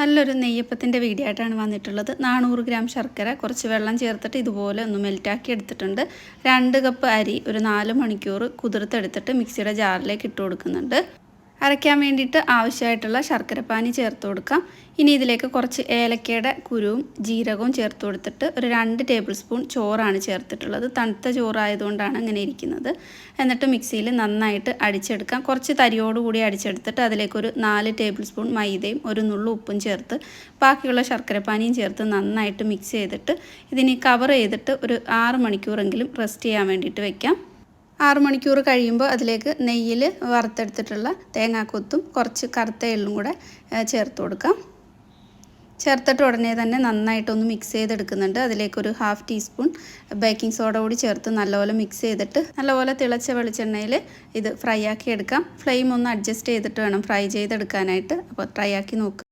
നല്ലൊരു നെയ്യപ്പത്തിന്റെ വീഡിയോ ആയിട്ടാണ് വന്നിട്ടുള്ളത്. നാനൂറ് ഗ്രാം ശർക്കര കുറച്ച് വെള്ളം ചേർത്തിട്ട് ഇതുപോലെ ഒന്ന് മെൽറ്റാക്കി എടുത്തിട്ടുണ്ട്. രണ്ട് കപ്പ് അരി ഒരു നാല് മണിക്കൂർ കുതിർത്തെടുത്തിട്ട് മിക്സിയുടെ ജാറിലേക്ക് ഇട്ട് കൊടുക്കുന്നുണ്ട്. അരയ്ക്കാൻ വേണ്ടിയിട്ട് ആവശ്യമായിട്ടുള്ള ശർക്കരപ്പാനി ചേർത്ത് കൊടുക്കാം. ഇനി ഇതിലേക്ക് കുറച്ച് ഏലക്കയുടെ കുരുവും ജീരകവും ചേർത്ത് കൊടുത്തിട്ട് ഒരു രണ്ട് ടേബിൾ സ്പൂൺ ചോറാണ് ചേർത്തിട്ടുള്ളത്. തണുത്ത ചോറായതുകൊണ്ടാണ് അങ്ങനെ ഇരിക്കുന്നത്. എന്നിട്ട് മിക്സിയിൽ നന്നായിട്ട് അടിച്ചെടുക്കാം. കുറച്ച് തരിയോടുകൂടി അടിച്ചെടുത്തിട്ട് അതിലേക്കൊരു നാല് ടേബിൾ സ്പൂൺ മൈദയും ഒരു നുള്ളു ഉപ്പും ചേർത്ത് ബാക്കിയുള്ള ശർക്കരപ്പാനിയും ചേർത്ത് നന്നായിട്ട് മിക്സ് ചെയ്തിട്ട് ഇതിനെ കവർ ചെയ്തിട്ട് ഒരു ആറ് മണിക്കൂറെങ്കിലും റെസ്റ്റ് ചെയ്യാൻ വേണ്ടിയിട്ട് വെക്കാം. ആറ് മണിക്കൂർ കഴിയുമ്പോൾ അതിലേക്ക് നെയ്യിൽ വറുത്തെടുത്തിട്ടുള്ള തേങ്ങാക്കൊത്തും കുറച്ച് കറുത്ത എള്ളും കൂടെ ചേർത്ത് കൊടുക്കാം. ചേർത്തിട്ട് ഉടനെ തന്നെ നന്നായിട്ടൊന്ന് മിക്സ് ചെയ്തെടുക്കുന്നുണ്ട്. അതിലേക്കൊരു ഹാഫ് ടീസ്പൂൺ ബേക്കിംഗ് സോഡ കൂടി ചേർത്ത് നല്ലപോലെ മിക്സ് ചെയ്തിട്ട് നല്ലപോലെ തിളച്ച വെളിച്ചെണ്ണയിൽ ഇത് ഫ്രൈ ആക്കി എടുക്കാം. ഫ്ലെയിം ഒന്ന് അഡ്ജസ്റ്റ് ചെയ്തിട്ട് വേണം ഫ്രൈ ചെയ്തെടുക്കാനായിട്ട്. അപ്പോൾ ട്രൈ ആക്കി നോക്കുക